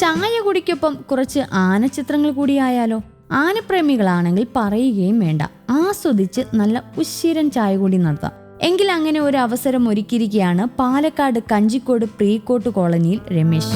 ചായ കുടിക്കൊപ്പം കുറച്ച് ആനച്ചിത്രങ്ങൾ കൂടിയായാലോ ആനപ്രേമികളാണെങ്കിൽ പറയുകയും വേണ്ട. ആസ്വദിച്ച് നല്ല ഉശിരൻ ചായ കൂടി നടത്താം. എങ്കിൽ അങ്ങനെ ഒരു അവസരം ഒരുക്കിയിരിക്കുകയാണ് പാലക്കാട് കഞ്ചിക്കോട് പ്രീക്കോട്ട് കോളനിയിൽ രമേശ്.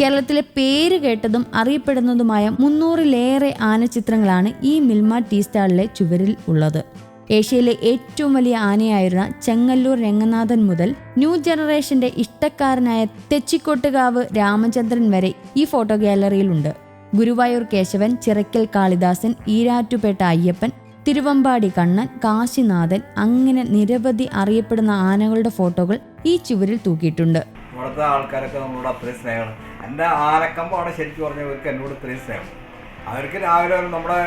കേരളത്തിലെ പേര് കേട്ടതും അറിയപ്പെടുന്നതുമായ മുന്നൂറിലേറെ ആനച്ചിത്രങ്ങളാണ് ഈ മിൽമ ടീ സ്റ്റാളിലെ ചുവരിൽ ഉള്ളത്. ഏഷ്യയിലെ ഏറ്റവും വലിയ ആനയായിരുന്ന ചെങ്ങല്ലൂർ രംഗനാഥൻ മുതൽ ന്യൂ ജനറേഷന്റെ ഇഷ്ടക്കാരനായ തെച്ചിക്കോട്ടുകാവ് രാമചന്ദ്രൻ വരെ ഈ ഫോട്ടോ ഗാലറിയിലുണ്ട്. ഗുരുവായൂർ കേശവൻ ചിറയ്ക്കൽ കാളിദാസൻ ഈരാറ്റുപേട്ട അയ്യപ്പൻ തിരുവമ്പാടി കണ്ണൻ കാശിനാഥൻ അങ്ങനെ നിരവധി അറിയപ്പെടുന്ന ആനകളുടെ ഫോട്ടോകൾ ഈ ചുവരിൽ തൂക്കിയിട്ടുണ്ട്. ഇവിടുത്തെ ആൾക്കാരൊക്കെ നമ്മളോട് അത്രയും സ്നേഹമാണ്. എന്റെ അവിടെ ശരിക്കും പറഞ്ഞവർക്ക് എന്നോട് ഇത്രയും സ്നേഹം അവർക്ക് രാവിലെ നമ്മുടെ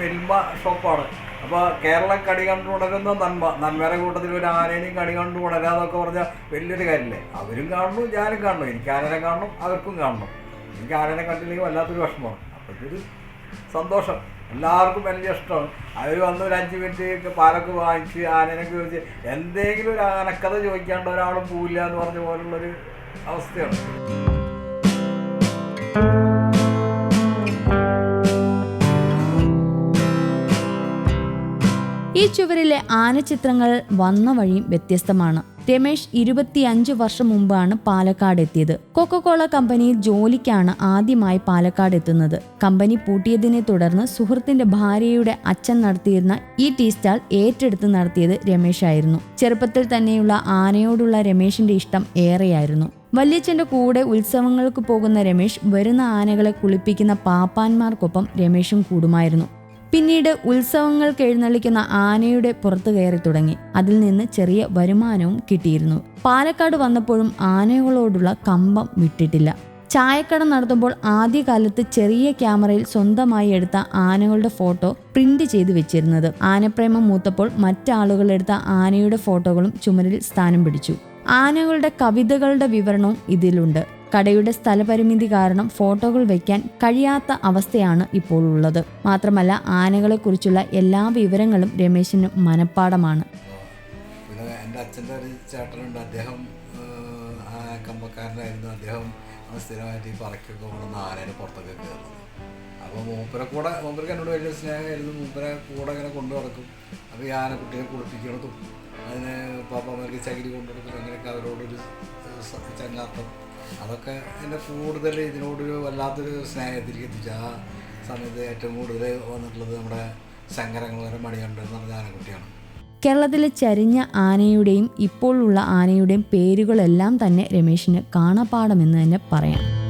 മിൽമ ഷോപ്പാണ്. അപ്പോൾ കേരളം കടി കണ്ടു ഉണരുന്ന നന്മ. നന്മയുടെ കൂട്ടത്തിൽ ഒരു ആനേനെയും കടി കണ്ടു ഉണരാന്നൊക്കെ പറഞ്ഞാൽ വലിയൊരു കാര്യമില്ലേ അവരും കാണുന്നു ഞാനും കാണുന്നു. എനിക്ക് ആനനെ കാണണം അവർക്കും കാണണം. എനിക്ക് ആനനെ കണ്ടില്ലെങ്കിൽ വല്ലാത്തൊരു വിഷമമാണ്. അപ്പോൾ ഇതൊരു സന്തോഷം. എല്ലാവർക്കും വലിയ ഇഷ്ടമാണ്. അവർ വന്ന് ഒരു അഞ്ച് മിനിറ്റ് പാലൊക്കെ വാങ്ങിച്ച് ആനേനൊക്കെ ചോദിച്ച് എന്തെങ്കിലും ഒരു ആനക്കഥ ചോദിക്കാണ്ട് ഒരാളും പോവില്ല എന്ന് പറഞ്ഞ പോലുള്ളൊരു അവസ്ഥയാണ്. ഈ ചുവരിലെ ആനച്ചിത്രങ്ങൾ വന്ന വഴിയും വ്യത്യസ്തമാണ്. രമേശ് ഇരുപത്തിയഞ്ച് വർഷം മുമ്പാണ് പാലക്കാട് എത്തിയത്. കൊക്കക്കോള കമ്പനിയിൽ ജോലിക്കാണ് ആദ്യമായി പാലക്കാട് എത്തുന്നത്. കമ്പനി പൂട്ടിയതിനെ തുടർന്ന് സുഹൃത്തിന്റെ ഭാര്യയുടെ അച്ഛൻ നടത്തിയിരുന്ന ഈ ടീ സ്റ്റാൾ ഏറ്റെടുത്ത് നടത്തിയത് രമേശായിരുന്നു. ചെറുപ്പത്തിൽ തന്നെയുള്ള ആനയോടുള്ള രമേശിന്റെ ഇഷ്ടം ഏറെയായിരുന്നു. വല്യച്ഛന്റെ കൂടെ ഉത്സവങ്ങൾക്ക് പോകുന്ന രമേശ് വരുന്ന ആനകളെ കുളിപ്പിക്കുന്ന പാപ്പാന്മാർക്കൊപ്പം രമേശും കൂടുമായിരുന്നു. പിന്നീട് ഉത്സവങ്ങൾക്ക് എഴുന്നള്ളിക്കുന്ന ആനയുടെ പുറത്തു കയറി തുടങ്ങി. അതിൽ നിന്ന് ചെറിയ വരുമാനവും കിട്ടിയിരുന്നു. പാലക്കാട് വന്നപ്പോഴും ആനകളോടുള്ള കമ്പം വിട്ടിട്ടില്ല. ചായക്കട നടത്തുമ്പോൾ ആദ്യകാലത്ത് ചെറിയ ക്യാമറയിൽ സ്വന്തമായി എടുത്ത ആനകളുടെ ഫോട്ടോ പ്രിന്റ് ചെയ്ത് വെച്ചിരുന്നത്. ആനപ്രേമം മൂത്തപ്പോൾ മറ്റാളുകൾ എടുത്ത ആനയുടെ ഫോട്ടോകളും ചുമരിൽ സ്ഥാനം പിടിച്ചു. ആനകളുടെ കവിതകളുടെ വിവരണവും ഇതിലുണ്ട്. കടയുടെ സ്ഥലപരിമിതി കാരണം ഫോട്ടോകൾ വയ്ക്കാൻ കഴിയാത്ത അവസ്ഥയാണ് ഇപ്പോൾ ഉള്ളത് മാത്രമല്ല ആനകളെക്കുറിച്ചുള്ള എല്ലാ വിവരങ്ങളും രമേശിന് മനഃപ്പാടമാണ്. അപ്പോൾ മൂപ്പരെ കൂടെ മൂപ്പരക്ക് എന്നോട് വലിയ സ്നേഹമായിരുന്നു. മൂപ്പരെ കൂടെ ഇങ്ങനെ കൊണ്ടു നടക്കും. അപ്പോൾ ഈ ആനക്കുട്ടിയെ കുളിപ്പിക്കണതും അതിന് പാപ്പമാർക്ക് ചകിരി കൊണ്ടു കൊടുക്കും. അങ്ങനെയൊക്കെ അവരോടൊരു ചങ്ങാത്തം അതൊക്കെ എന്റെ കൂടുതൽ ഇതിനോടൊരു വല്ലാത്തൊരു സ്നേഹത്തിലേക്ക് എത്തിച്ചു ആ സമയത്ത് ഏറ്റവും കൂടുതൽ വന്നിട്ടുള്ളത് നമ്മുടെ ശങ്കരങ്ങളവരെ മണികണ്ഠൻ എന്ന് പറഞ്ഞ ആനക്കുട്ടിയാണ്. കേരളത്തിലെ ചരിഞ്ഞ ആനയുടെയും ഇപ്പോഴുള്ള ആനയുടെയും പേരുകളെല്ലാം തന്നെ രമേശിന് കാണാപ്പാടമെന്ന് തന്നെ പറയാം.